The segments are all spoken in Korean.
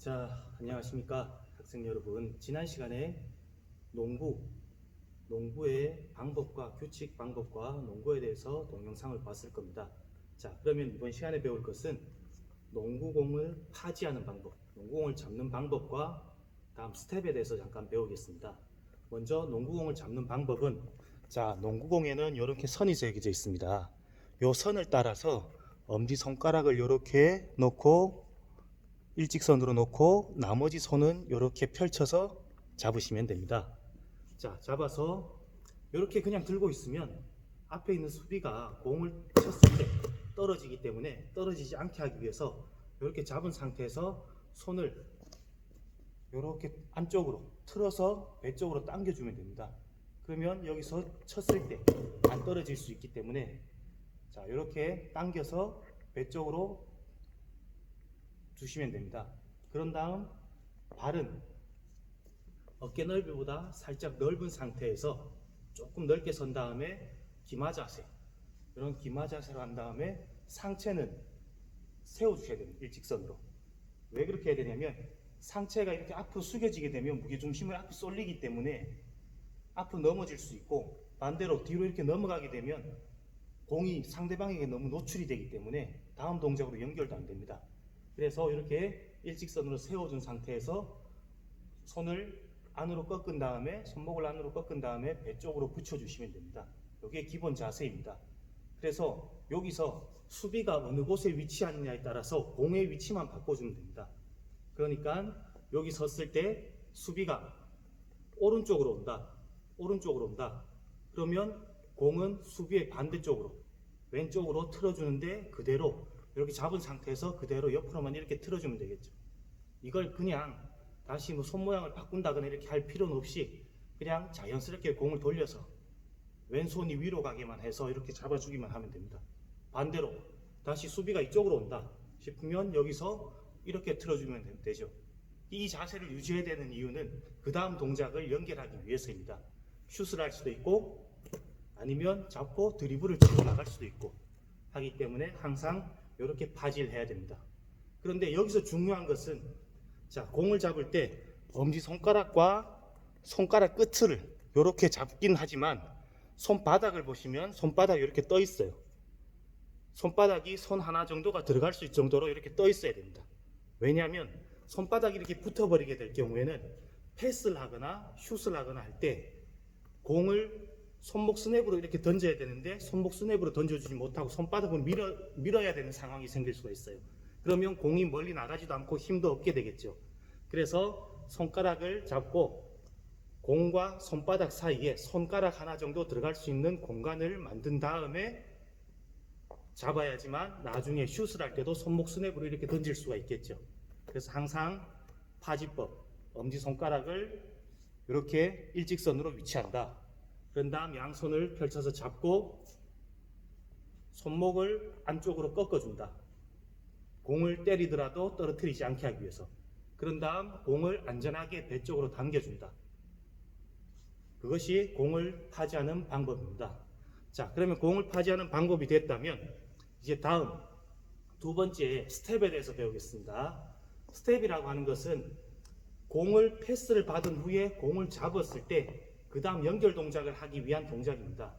자, 안녕하십니까 학생 여러분. 지난 시간에 농구, 농구의 방법과 규칙 방법과 농구에 대해서 동영상을 봤을 겁니다. 자, 그러면 이번 시간에 배울 것은 농구공을 파지하는 방법, 농구공을 잡는 방법과 다음 스텝에 대해서 잠깐 배우겠습니다. 먼저 농구공을 잡는 방법은 자, 농구공에는 이렇게 선이 새겨져 있습니다. 요 선을 따라서 엄지 손가락을 이렇게 놓고 일직선으로 놓고 나머지 손은 이렇게 펼쳐서 잡으시면 됩니다. 자, 잡아서 이렇게 그냥 들고 있으면 앞에 있는 수비가 공을 쳤을 때 떨어지기 때문에 떨어지지 않게 하기 위해서 이렇게 잡은 상태에서 손을 이렇게 안쪽으로 틀어서 배 쪽으로 당겨주면 됩니다. 그러면 여기서 쳤을 때 안 떨어질 수 있기 때문에 자 이렇게 당겨서 배 쪽으로 두시면 됩니다. 그런 다음 발은 어깨 넓이보다 살짝 넓은 상태에서 조금 넓게 선 다음에 기마 자세 이런 기마 자세로 한 다음에 상체는 세워주셔야 됩니다. 일직선으로 왜 그렇게 해야 되냐면 상체가 이렇게 앞으로 숙여지게 되면 무게중심을 앞으로 쏠리기 때문에 앞으로 넘어질 수 있고 반대로 뒤로 이렇게 넘어가게 되면 공이 상대방에게 너무 노출이 되기 때문에 다음 동작으로 연결도 안 됩니다. 그래서 이렇게 일직선으로 세워준 상태에서 손을 안으로 꺾은 다음에 손목을 안으로 꺾은 다음에 배 쪽으로 붙여주시면 됩니다. 이게 기본 자세입니다. 그래서 여기서 수비가 어느 곳에 위치하느냐에 따라서 공의 위치만 바꿔주면 됩니다. 그러니까 여기 섰을 때 수비가 오른쪽으로 온다. 오른쪽으로 온다. 그러면 공은 수비의 반대쪽으로 왼쪽으로 틀어주는데 그대로 이렇게 잡은 상태에서 그대로 옆으로만 이렇게 틀어주면 되겠죠. 이걸 그냥 다시 뭐 손 모양을 바꾼다거나 이렇게 할 필요는 없이 그냥 자연스럽게 공을 돌려서 왼손이 위로 가게만 해서 이렇게 잡아주기만 하면 됩니다. 반대로 다시 수비가 이쪽으로 온다 싶으면 여기서 이렇게 틀어주면 되- 되죠. 이 자세를 유지해야 되는 이유는 그 다음 동작을 연결하기 위해서입니다. 슛을 할 수도 있고 아니면 잡고 드리블을 치고 나갈 수도 있고 하기 때문에 항상 이렇게 파질해야 됩니다. 그런데 여기서 중요한 것은 자 공을 잡을 때 엄지 손가락과 손가락 끝을 이렇게 잡긴 하지만 손바닥을 보시면 손바닥이 이렇게 떠 있어요. 손바닥이 손 하나 정도가 들어갈 수 있을 정도로 이렇게 떠 있어야 됩니다. 왜냐하면 손바닥이 이렇게 붙어버리게 될 경우에는 패스를 하거나 슛을 하거나 할 때 공을 손목 스냅으로 이렇게 던져야 되는데 손목 스냅으로 던져주지 못하고 손바닥으로 밀어, 밀어야 되는 상황이 생길 수가 있어요. 그러면 공이 멀리 나가지도 않고 힘도 없게 되겠죠. 그래서 손가락을 잡고 공과 손바닥 사이에 손가락 하나 정도 들어갈 수 있는 공간을 만든 다음에 잡아야지만 나중에 슛을 할 때도 손목 스냅으로 이렇게 던질 수가 있겠죠. 그래서 항상 파지법, 엄지손가락을 이렇게 일직선으로 위치한다. 그런 다음 양손을 펼쳐서 잡고 손목을 안쪽으로 꺾어준다. 공을 때리더라도 떨어뜨리지 않게 하기 위해서. 그런 다음 공을 안전하게 배 쪽으로 당겨준다. 그것이 공을 파지하는 방법입니다. 자, 그러면 공을 파지하는 방법이 됐다면 이제 다음 두 번째 스텝에 대해서 배우겠습니다. 스텝이라고 하는 것은 공을 패스를 받은 후에 공을 잡았을 때 그 다음 연결 동작을 하기 위한 동작입니다.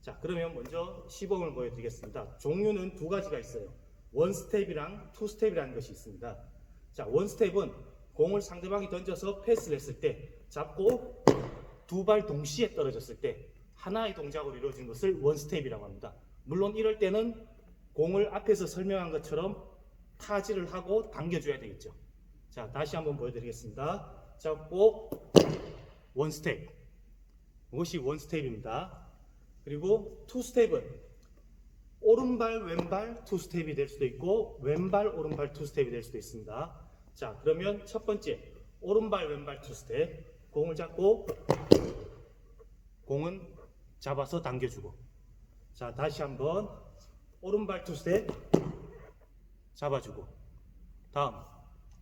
자, 그러면 먼저 시범을 보여드리겠습니다. 종류는 두 가지가 있어요. 원 스텝이랑 투 스텝이라는 것이 있습니다. 자, 원 스텝은 공을 상대방이 던져서 패스를 했을 때 잡고 두 발 동시에 떨어졌을 때 하나의 동작으로 이루어진 것을 원 스텝이라고 합니다. 물론 이럴 때는 공을 앞에서 설명한 것처럼 타지를 하고 당겨줘야 되겠죠. 자, 다시 한번 보여드리겠습니다. 잡고 원 스텝. 이것이 원 스텝입니다. 그리고 투 스텝은 오른발 왼발 투 스텝이 될 수도 있고 왼발 오른발 투 스텝이 될 수도 있습니다. 자, 그러면 첫 번째 오른발 왼발 투 스텝 공을 잡고 공은 잡아서 당겨주고. 자 다시 한번 오른발 투 스텝 잡아주고. 다음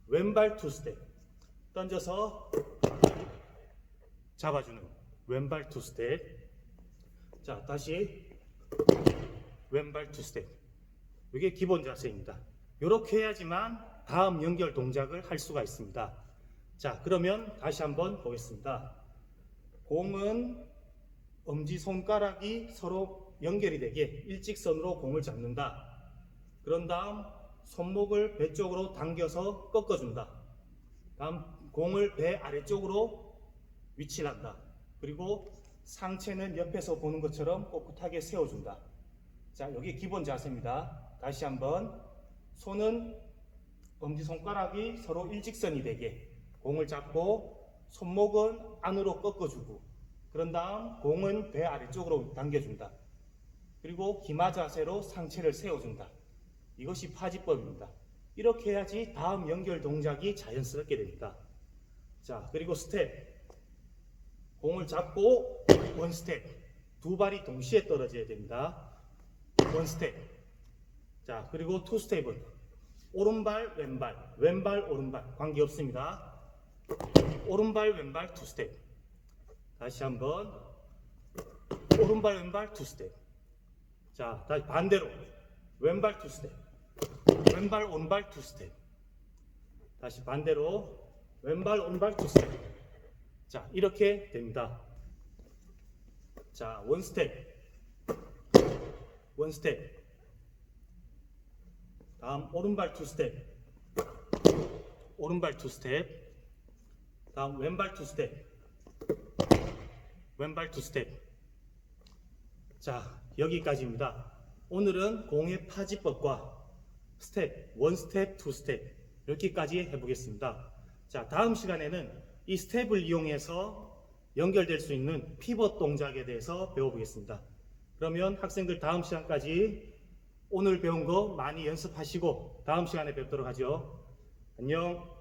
왼발 투 스텝 던져서 잡아주는 왼발 투 스텝 자 다시 왼발 투 스텝 이게 기본 자세입니다 이렇게 해야지만 다음 연결 동작을 할 수가 있습니다. 자, 그러면 다시 한번 보겠습니다. 공은 엄지 손가락이 서로 연결이 되게 일직선으로 공을 잡는다. 그런 다음 손목을 배 쪽으로 당겨서 꺾어준다. 다음 공을 배 아래쪽으로 위치한다. 그리고 상체는 옆에서 보는 것처럼 꼿꼿하게 세워준다. 자, 여기 기본 자세입니다. 다시 한번 손은 엄지 손가락이 서로 일직선이 되게 공을 잡고 손목은 안으로 꺾어주고 그런 다음 공은 배 아래쪽으로 당겨준다. 그리고 기마 자세로 상체를 세워준다. 이것이 파지법입니다. 이렇게 해야지 다음 연결 동작이 자연스럽게 됩니다. 자, 그리고 스텝. 공을 잡고 원 스텝. 두 발이 동시에 떨어져야 됩니다. 원 스텝. 자, 그리고 투 스텝은 오른발, 왼발, 왼발, 오른발 관계 없습니다. 오른발, 왼발, 투 스텝. 다시 한번 오른발, 왼발, 투 스텝. 자, 다시 반대로 왼발 투 스텝. 왼발, 오른발, 투 스텝. 다시 반대로 왼발, 오른발, 투 스텝. 자, 이렇게 됩니다. 자, 원 스텝. 원 스텝. 다음 오른발 투 스텝. 오른발 투 스텝. 다음 왼발 투 스텝. 왼발 투 스텝. 자, 여기까지입니다. 오늘은 공의 파지법과 스텝, 원 스텝, 투 스텝 이렇게까지 해보겠습니다. 자, 다음 시간에는 이 스텝을 이용해서 연결될 수 있는 피벗 동작에 대해서 배워보겠습니다. 그러면 학생들 다음 시간까지 오늘 배운 거 많이 연습하시고 다음 시간에 뵙도록 하죠. 안녕.